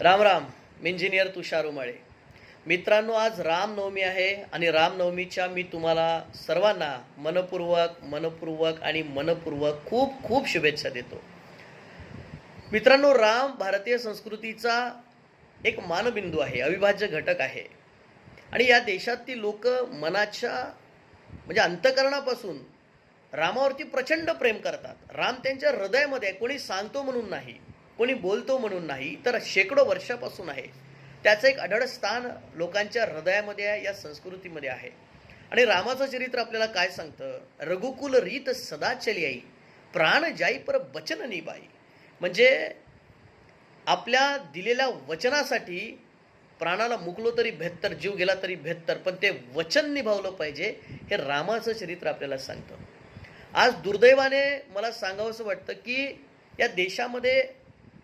राम राम मी इंजिनियर तुषार उमाळे. मित्रांनो आज रामनवमी आहे आणि रामनवमीच्या मी तुम्हाला सर्वांना मनपूर्वक मनपूर्वक आणि मनपूर्वक खूप खूप शुभेच्छा देतो. मित्रांनो राम भारतीय संस्कृतीचा एक मानबिंदू आहे अविभाज्य घटक आहे. आणि या देशातली लोक मनाच्या म्हणजे अंतकरणापासून रामावरती प्रचंड प्रेम करतात. राम त्यांच्या हृदयामध्ये कोणी सांगतो म्हणून नाही. कोणी बोलतो म्हणून नाही तर शेकडो वर्षापासून आहे. त्याचं एक अढळ स्थान लोकांच्या हृदयामध्ये आहे या संस्कृतीमध्ये आहे. आणि रामाचं चरित्र आपल्याला काय सांगतं? रघुकुल रीत सदा चली आई प्राण जाई पर वचन निबाई म्हणजे आपल्या दिलेल्या वचनासाठी प्राणाला मुकलो तरी भेत्तर जीव गेला तरी भेत्तर पण ते वचन निभावलं पाहिजे हे रामाचं चरित्र आपल्याला सांगतं. आज दुर्दैवाने मला सांगावंसं वाटतं की या देशामध्ये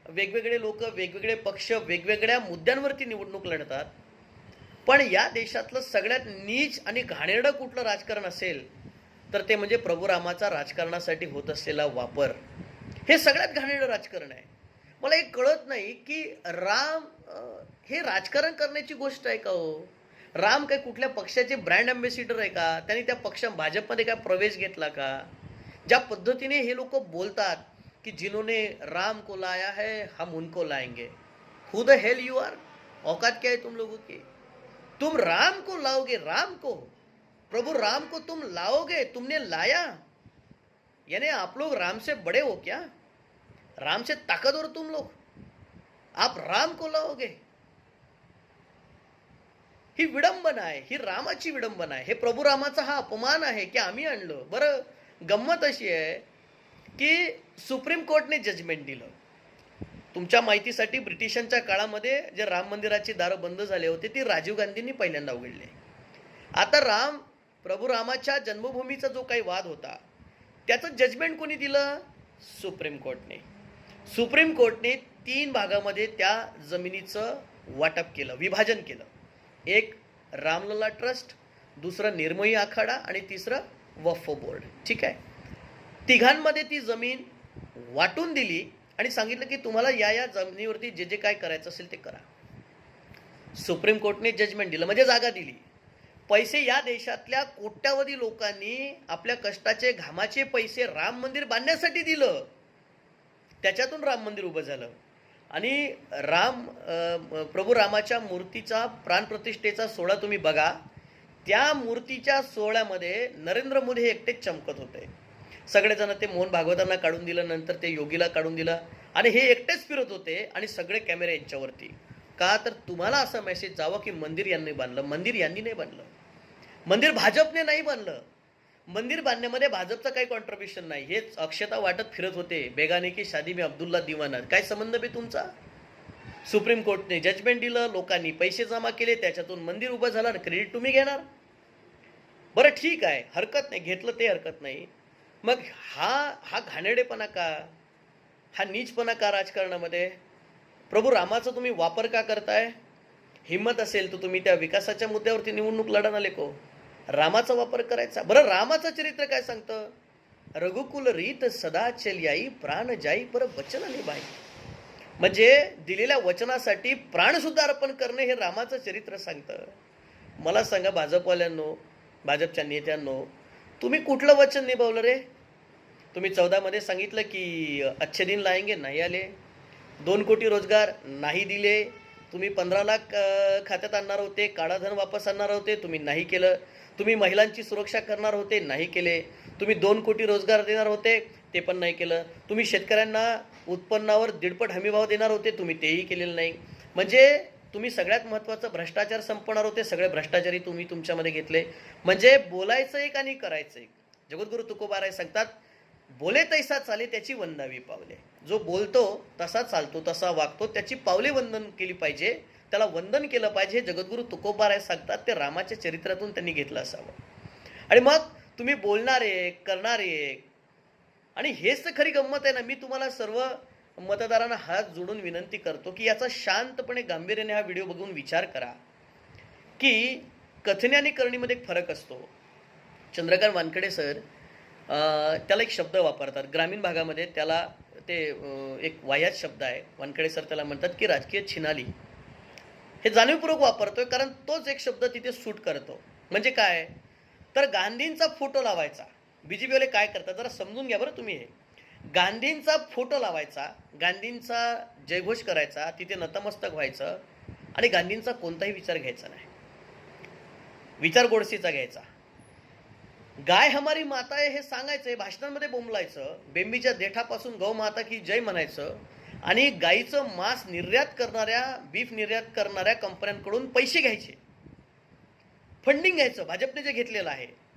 वेगवेगळे लोक वेगवेगळे पक्ष वेगवेगळ्या मुद्द्यांवरती निवडणूक लढतात. पण या देशातलं सगळ्यात नीच आणि घाणेरडं कुठलं राजकारण असेल तर ते म्हणजे प्रभू रामाचा राजकारणासाठी होत असलेला वापर. हे सगळ्यात घाणेरडं राजकारण आहे. मला एक कळत नाही की राम हे राजकारण करण्याची गोष्ट आहे का हो? राम काय कुठल्या पक्षाचे ब्रँड अँबेसिडर आहे का? त्यांनी त्या पक्ष भाजपमध्ये काय प्रवेश घेतला का? ज्या पद्धतीने हे लोक बोलतात की जिन्होंने राम को लाया है, हम उनको लाएँगे। Who the hell you are औकात क्या है तुम लोगों की? तुम राम को लाओगे, राम को। प्रभु राम को तुम लाओगे, तुमने लाया। यानी आप लोग राम से बड़े हो क्या? राम से ताकतवर तुम लोग। आप राम को लाओगे। ही विडंबना आहे ही रामाची विडंबना आहे हे प्रभू रामाचा हा अपमान आहे, की आम्ही आणलं. बरं, गंमत अशी आहे की सुप्रीम कोर्टने जजमेंट दिलं. तुमच्या माहितीसाठी ब्रिटिशांच्या काळामध्ये जे राम मंदिराची दारं बंद झाले होते ती राजीव गांधींनी पहिल्यांदा उघडले. आता राम प्रभू रामाच्या जन्मभूमीचा जो काही वाद होता त्याचं जजमेंट कोणी दिलं? सुप्रीम कोर्टने. सुप्रीम कोर्टने तीन भागामध्ये त्या जमिनीचं वाटप केलं विभाजन केलं. एक रामलला ट्रस्ट दुसरं निर्मयी आखाडा आणि तिसरं वफ बोर्ड ठीक आहे? तिघांमध्ये ती जमीन वाटून दिली आणि सांगितलं की तुम्हाला या या जमिनीवरती जे जे काय करायचं असेल ते करा. सुप्रीम कोर्टने जजमेंट दिलं म्हणजे जागा दिली. पैसे या देशातल्या कोट्यावधी लोकांनी आपल्या कष्टाचे घामाचे पैसे राम मंदिर बांधण्यासाठी दिलं. त्याच्यातून राम मंदिर उभं झालं. आणि राम प्रभू रामाच्या मूर्तीचा प्राणप्रतिष्ठेचा सोहळा तुम्ही बघा. त्या मूर्तीच्या सोहळ्यामध्ये नरेंद्र मोदी हे एकटेच चमकत होते. सगळेजण ते मोहन भागवतांना काढून दिलं नंतर ते योगीला काढून दिलं. आणि हे एकटेच फिरत होते आणि सगळे कॅमेरे यांच्यावरती. का तर तुम्हाला असा मेसेज जावं की मंदिर यांनी बांधलं. मंदिर यांनी नाही बांधलं. मंदिर भाजपने नाही बांधलं. मंदिर बांधण्यामध्ये भाजपचं काही कॉन्ट्रीब्युशन नाही. हेच अक्षता वाटत फिरत होते. बेगाने की शादी मी अब्दुल्ला दिवाना काय संबंध बे तुमचा? सुप्रीम कोर्टने जजमेंट दिलं लोकांनी. पैसे जमा केले त्याच्यातून मंदिर उभं झालं क्रेडिट तुम्ही घेणार? बरं ठीक आहे. हरकत नाही. घेतलं ते हरकत नाही. मग हा हा घाणेडेपणा का? हा नीचपणा का राजकारणामध्ये? प्रभू रामाचा तुम्ही वापर का करताय? हिंमत असेल तर तुम्ही त्या विकासाच्या मुद्द्यावरती निवडणूक लढा ना लेको रामाचा वापर करायचा. बरं रामाचं चरित्र काय सांगतं? रघुकुल रीत सदा याई प्राण जाई पर वचन निभाई. म्हणजे दिलेल्या वचनासाठी प्राणसुद्धा अर्पण करणे हे रामाचं चरित्र सांगतं. मला सांगा भाजपवाल्यांनो भाजपच्या नेत्यांनो तुम्ही कुठलं वचन निभावलं रे? तुम्ही चौदामध्ये सांगितलं की अच्छे दिन लाएंगे नाही आले. दोन कोटी रोजगार नाही दिले. तुम्ही पंधरा लाख खात्यात आणणार होते काळाधन वापस आणणार होते तुम्ही नाही केलं. तुम्ही महिलांची सुरक्षा करणार होते नाही केले. तुम्ही दोन कोटी रोजगार देणार होते ते पण नाही केलं. तुम्ही शेतकऱ्यांना उत्पन्नावर दीडपट हमीभाव देणार होते तुम्ही तेही केलेलं नाही. म्हणजे तुम्ही सगळ्यात महत्त्वाचं भ्रष्टाचार संपणार होते सगळे भ्रष्टाचारी तुम्ही तुमच्यामध्ये घेतले. म्हणजे बोलायचं एक आणि करायचं एक. जगद्गुरु तुकोबाराय सांगतात बोले तैसा चाले त्याची वंदावी पावले. जो बोलतो तसा चालतो तसा वागतो त्याची पावले वंदन केली पाहिजे. त्याला वंदन केलं पाहिजे हे जगद्गुरु तुकोबाराय सांगतात ते रामाच्या चरित्रातून त्यांनी घेतलं असावं. आणि मग तुम्ही बोलणार एक करणार एक आणि हेच तर खरी गंमत आहे ना मी तुम्हाला सर्व मतदारांना हात जोडून विनंती करतो की याचा शांतपणे गांभीर्याने हा व्हिडिओ बघून विचार करा की कथने आणि करणीमध्ये एक फरक असतो. चंद्रकांत वानखडे सर त्याला एक शब्द वापरतात. ग्रामीण भागामध्ये त्याला ते एक वाह्यात शब्द आहे. वानखडे सर त्याला म्हणतात की राजकीय छिनाली. हे जाणीवपूर्वक वापरतोय कारण तोच एक शब्द तिथे सूट करतो. म्हणजे काय? तर गांधींचा फोटो लावायचा. बीजेपीवाले काय करतात? जरा समजून घ्या बरं तुम्ही हे. गांधींचा फोटो लावायचा गांधींचा जयघोष करायचा तिथे नतमस्तक व्हायचं आणि गांधींचा कोणताही विचार घ्यायचा नाही. विचार गोडसीचा घ्यायचा. गाय हमारी माता आहे हे सांगायचं भाषणांमध्ये बोंबलायचं बेंबीच्या देठापासून गौ माता की जय म्हणायचं आणि गाईचं मांस निर्यात करणाऱ्या बीफ निर्यात करणाऱ्या कंपन्यांकडून पैसे घ्यायचे. फंडिंग घ्यायचं भाजपने जे घेतलेलं आहे.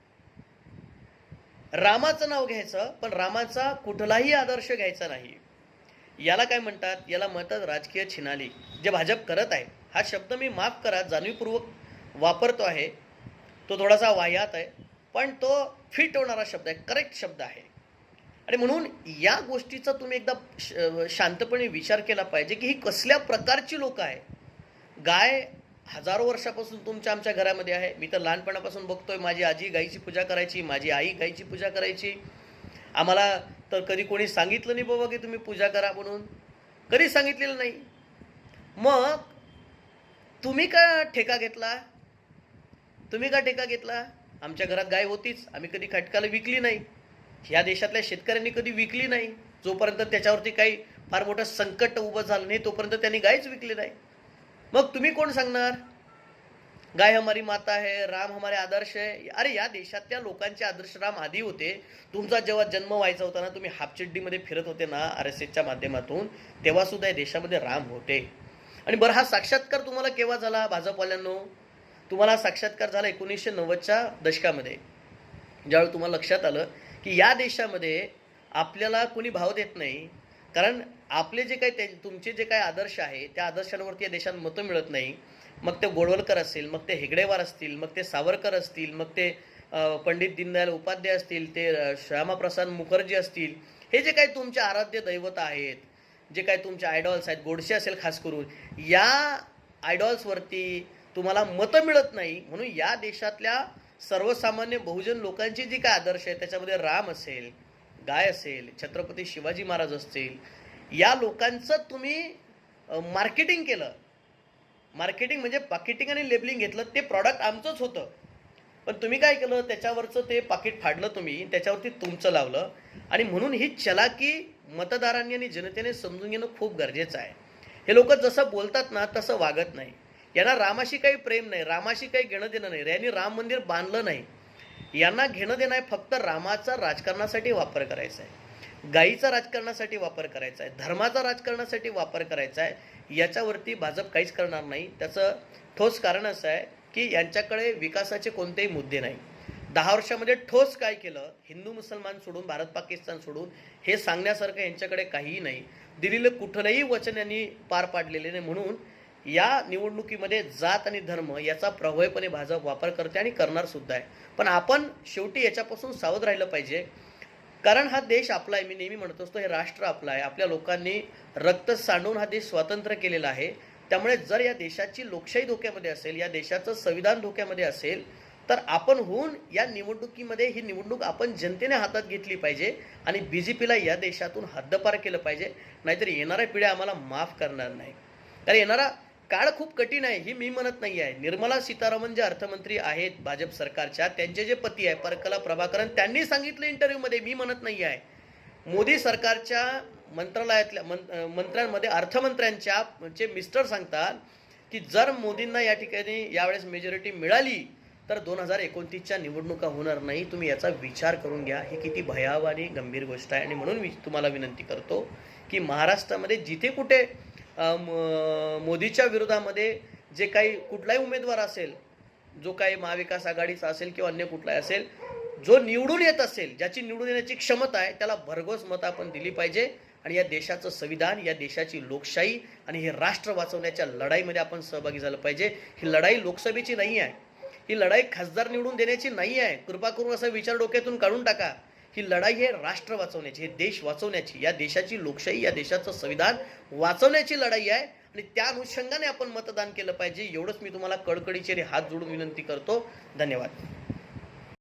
रामाचं नाव घ्यायचं पण रामाचा कुठलाही आदर्श घ्यायचा नाही. याला काय म्हणतात? याला म्हणतात राजकीय छिनाली जे भाजप करत आहे. हा शब्द मी माफ करा जाणीवपूर्वक वापरतो आहे. तो थोडासा वाह्यात आहे पण तो फिट होणारा शब्द आहे करेक्ट शब्द आहे. आणि म्हणून या गोष्टीचा तुम्ही एकदा श- शांतपणे विचार केला पाहिजे की ही कसल्या प्रकारची लोक आहे गाय हजारो वर्षापासून तुमच्या आमच्या घरामध्ये आहे. मी तर लहानपणापासून बघतोय माझी आजी गाईची पूजा करायची माझी आई गाईची पूजा करायची. आम्हाला तर कधी कोणी सांगितलं नाही बाबा की तुम्ही पूजा करा म्हणून. कधी सांगितलेलं नाही. मग तुम्ही का ठेका घेतला? तुम्ही का ठेका घेतला? आमच्या घरात गाय होतीच. आम्ही कधी खटकाला विकली नाही. ह्या देशातल्या शेतकऱ्यांनी कधी विकली नाही. जोपर्यंत त्याच्यावरती काही फार मोठं संकट उभं झालं नाही तोपर्यंत त्यांनी गायच विकली नाही. मग तुम्ही कोण सांगणार? गाय हमारी माता है राम हमारे आदर्श है. अरे या देशातल्या लोकांचे आदर्श राम आधी होते. तुमचा जेव्हा जन्म व्हायचा होता ना तुम्ही हापचिड्डीमध्ये फिरत होते ना आर एस एसच्या माध्यमातून तेव्हा सुद्धा या देशामध्ये राम होते. आणि बरं हा साक्षात्कार तुम्हाला केव्हा झाला भाजपवाल्यांनो? तुम्हाला साक्षात्कार झाला एकोणीसशे नव्वदच्या दशकामध्ये. ज्यावेळी तुम्हाला लक्षात आलं की या देशामध्ये आपल्याला कोणी भाव देत नाही कारण आपले जे काही ते- तुमचे जे काही आदर्श आहे त्या आदर्शांवरती या देशात मतं मिळत नाही. मग ते गोडवलकर असतील मग ते हेगडेवार असतील मग ते सावरकर असतील मग ते पंडित दीनदयाल उपाध्याय असतील ते श्यामाप्रसाद मुखर्जी असतील हे जे काही तुमचे आराध्य दैवत आहेत जे काही तुमचे आयडॉल्स आहेत गोडसे असेल खास करून या आयडॉल्सवरती तुम्हाला मतं मिळत नाही. म्हणून या देशातल्या सर्वसामान्य बहुजन लोकांची जी काय आदर्श आहे त्याच्यामध्ये राम असेल गाय असेल छत्रपती शिवाजी महाराज असतील या लोकांचं तुम्ही मार्केटिंग केलं. मार्केटिंग म्हणजे पाकिटिंग आणि लेबलिंग घेतलं ते प्रॉडक्ट आमचंच होतं. पण तुम्ही काय केलं त्याच्यावरचं ते पाकिट फाडलं तुम्ही त्याच्यावरती तुमचं लावलं. आणि म्हणून ही चलाकी मतदारांनी आणि जनतेने समजून घेणं खूप गरजेचं आहे. हे लोक जसं बोलतात ना तसं वागत नाही. यांना रामाशी काही प्रेम नाही रामाशी काही घेणं देणं नाही. यांनी राम मंदिर बांधलं नाही. यांना घेणं देणं आहे फक्त रामाचा राजकारणासाठी वापर करायचा आहे. गाईचा राजकारणासाठी वापर करायचा आहे धर्माचा राजकारणासाठी वापर करायचा आहे याच्यावरती भाजप काहीच करणार नाही. त्याचं ठोस कारण असं आहे की यांच्याकडे विकासाचे कोणतेही मुद्दे नाही. दहा वर्षामध्ये ठोस काय केलं? हिंदू मुसलमान सोडून भारत पाकिस्तान सोडून हे सांगण्यासारखं यांच्याकडे काहीही नाही. दिलेलं कुठलंही वचन यांनी पार पाडलेले नाही म्हणून या निवडणुकीमध्ये जात आणि धर्म याचा प्रभावीपणे भाजप वापर करते आणि करणार सुद्धा आहे. पण आपण शेवटी याच्यापासून सावध राहिलं पाहिजे. कारण हा देश आपला आहे. मी नेहमी म्हणत असतो हे राष्ट्र आपलं आहे. आपल्या लोकांनी रक्त सांडून हा देश स्वातंत्र्य केलेला आहे. त्यामुळे जर या देशाची लोकशाही धोक्यामध्ये असेल या देशाचं संविधान धोक्यामध्ये असेल तर आपण होऊन या निवडणुकीमध्ये ही निवडणूक आपण जनतेने हातात घेतली पाहिजे आणि बी जे पीला या देशातून हद्दपार केलं पाहिजे. नाहीतर येणाऱ्या पिढ्या आम्हाला माफ करणार नाही. कारण येणारा काळ खूप कठीण आहे ही मी म्हणत नाही आहे. निर्मला सीतारामन जे अर्थमंत्री आहेत भाजप सरकारच्या त्यांचे जे पती आहे परकला प्रभाकरन त्यांनी सांगितलं इंटरव्ह्यूमध्ये मी म्हणत नाही आहे. मोदी सरकारच्या मंत्रालयातल्या मं मंत्र्यांमध्ये अर्थमंत्र्यांच्या चे मिस्टर सांगतात की जर मोदींना या ठिकाणी यावेळेस मेजॉरिटी मिळाली तर दोन हजार एकोणतीसच्या निवडणुका होणार नाही. तुम्ही याचा विचार करून घ्या. ही किती भयाव आणि गंभीर गोष्ट आहे. आणि म्हणून मी तुम्हाला विनंती करतो की महाराष्ट्रामध्ये जिथे कुठे मोदीच्या विरोधामध्ये जे काही कुठलाही उमेदवार असेल जो काही महाविकास आघाडीचा असेल किंवा अन्य कुठलाही असेल जो निवडून येत असेल ज्याची निवडून येण्याची क्षमता आहे त्याला भरघोस मतं आपण दिली पाहिजे. आणि या देशाचं संविधान या देशाची लोकशाही आणि हे राष्ट्र वाचवण्याच्या लढाईमध्ये आपण सहभागी झालं पाहिजे. ही लढाई लोकसभेची नाही आहे. ही लढाई खासदार निवडून देण्याची नाही आहे. कृपा करून असा विचार डोक्यातून काढून टाका. ही लढाई हे राष्ट्र वाचवण्याची हे देश वाचवण्याची या देशाची लोकशाही या देशाचं संविधान वाचवण्याची लढाई आहे. आणि त्या अनुषंगाने आपण मतदान केलं पाहिजे. एवढंच मी तुम्हाला कडकडीचे हात जोडून विनंती करतो. धन्यवाद.